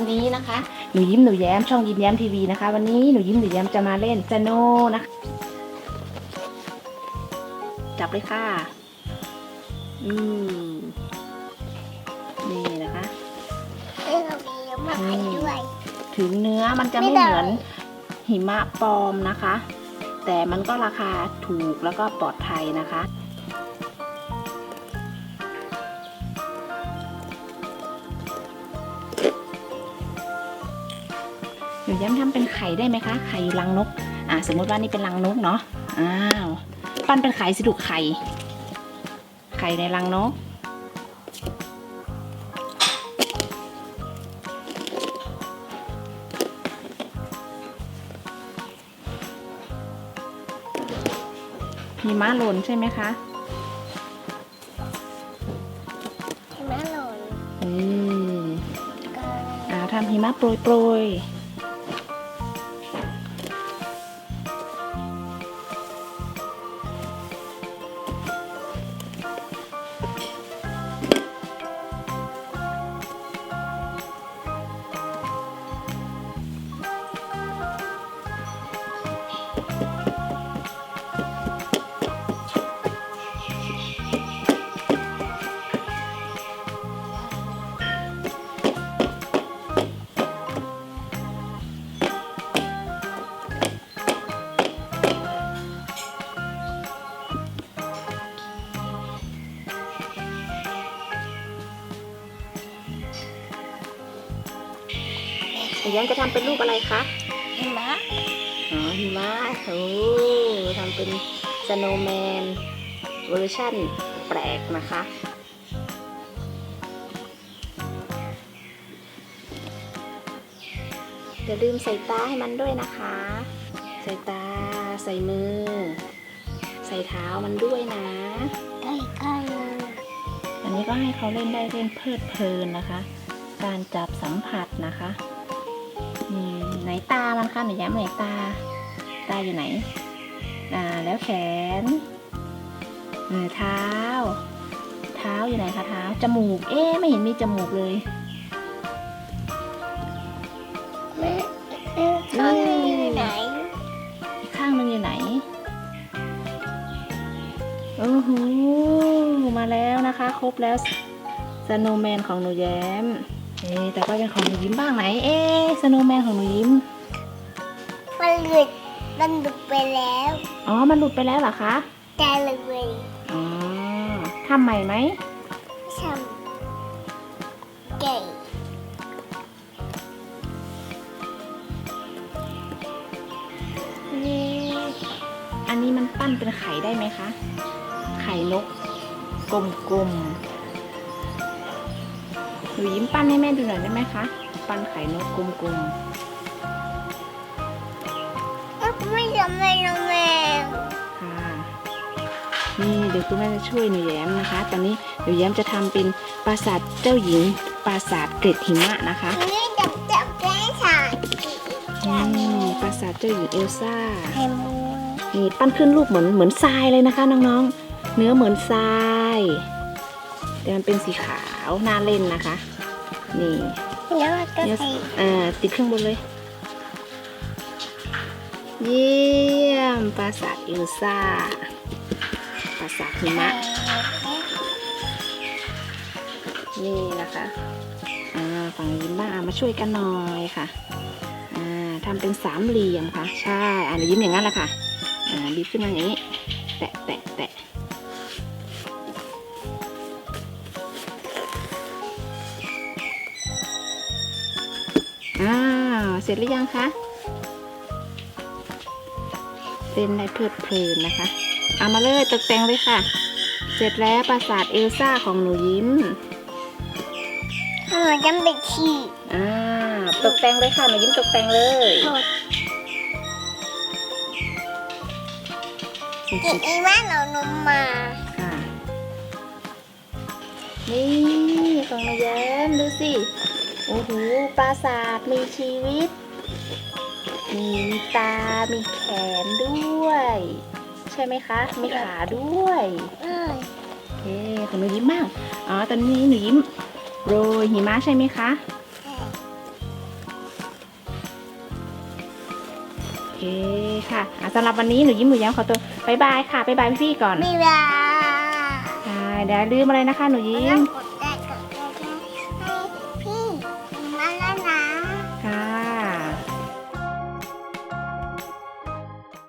วันนี้นะคะหนูยิ้มหนูแย้มช่องยิ้มแย้มทีวีนะคะ วันนี้หนูยิ้มหนูแย้มจะมาเล่นสโนว์นะคะ จับเลยค่ะ อืมนี่นะคะเออมีเยอะมากด้วยถึงเนื้อมันจะไม่ไม่ได้เหมือนหิมะปลอมนะคะ แต่มันก็ราคาถูกแล้วก็ปลอดภัยนะคะ ย้ำทำเป็นไข่ได้ไหมคะไข่อยู่รังนกอ่าสมมติว่านี่เป็นรังนกเนาะอ้าวปั้นเป็นไข่สิลูกไข่ ไข่ในรังนกหิมะหล่นใช่ไหมคะเห็นไหมหล่นอืมก็อ่าทำหิมะโปรยโปรย หนูย้มจะทำเป็นรูปอะไรคะเห็นไหมอ๋อหิมะโอ้ทำเป็นสโนว์แมนเวอร์ชั่นแปลกนะคะอย่าลืมใส่ตาให้มันด้วยนะคะ ใส่ตา ใส่มือ ใส่เท้ามันด้วยนะใกล้กันอันนี้ก็ให้เขาเล่นได้เล่นเพลิดเพลินนะคะ การจับสัมผัสนะคะ นี่ไหนตามันคะหนูย้ำไหนตา ตาอยู่ไหน อ่า แล้วแขนเออเท้า เท้าอยู่ไหนคะเท้า จมูก เอ๊ะไม่เห็นมีจมูกเลยแม่เออข้างนี้อยู่ไหนอีกข้างหนึงอยู่ไหน โอ้โห มาแล้วนะคะ ครบแล้วสโนว์แมนของหนูแย้ม เอ๊ะแต่ก็ยังของหนูยิ้มบ้างไหน เอ๊ะสโนว์แมนของหนูยิ้ม มันหลุด มันหลุดไปแล้ว อ๋อ มันหลุดไปแล้วเหรอคะแต่เลย อ๋อทำใหม่ไหมทำเก่งเอ๊ะอันนี้มันปั้นเป็นไข่ได้ไหมคะ ไข่นก กลมๆห นูยิ้มปั้นให้แม่ดูหน่อยได้ไหมคะ ปั้นไข่นกกลมๆเอ้าไม่ทำไมน้องแมวค่ะ นี่เดี๋ยวคุณแม่จะช่วยหนูแย้มนะคะ ตอนนี้หนูแย้มจะทำเป็นปราสาทเจ้าหญิง ปราสาทเกล็ดหิมะนะคะนี่จับจับแก้ฉากนี่ปราสาทเจ้าหญิงเอลซ่าไข่มูนี่ปั้นขึ้นรูปเหมือนเหมือนทรายเลยนะคะน้องๆ เนื้อเหมือนทราย แต่มันเป็นสีขาวน่าเล่นนะคะ นี่แล้วก็เนื้อใส่อ่าติดเครื่องบนเลย เยี่ยมปราสาทเอลซ่าปราสาทหิมะ นี่นะคะอ่าฝั่งยิ้มบ้างอะมาช่วยกันหน่อยค่ะอ่าทำเป็นสามเหลี่ยมค่ะ ใช่อ่ายิ้มอย่างนั้นแหละค่ะอ่าบีบขึ้นมาอย่างนี้ แตะแตะแตะ อ้าว เสร็จหรือยังคะเล่นได้เพลิดเพลินนะคะ เอามาเลยตกแต่งเลยค่ะ เสร็จแล้วปราสาทเอลซ่าของหนูยิ้มหนูจะไปฉี่อ่าตกแต่งเลยค่ะหนูยิ้มตกแต่งเลยหมดเก็บอีว่าหนูนมมาค่ะนี่ของหนูแย้มดูสิ โอ้โหปราสาทมีชีวิต มีตา มีแขนด้วย ใช่ไหมคะ มีขาด้วยเออเคของหนูยิ้มมากอ๋อ ตอนนี้หนูยิ้มโรยหิมะใช่ไหมคะ โอเคค่ะอะสำหรับวันนี้หนูยิ้มหนูย้มขอตัวบายบายค่ะบายบายพี่ๆก่อนไม่ได้ได้เดี๋ยวลืมอะไรนะคะ หนูยิ้ม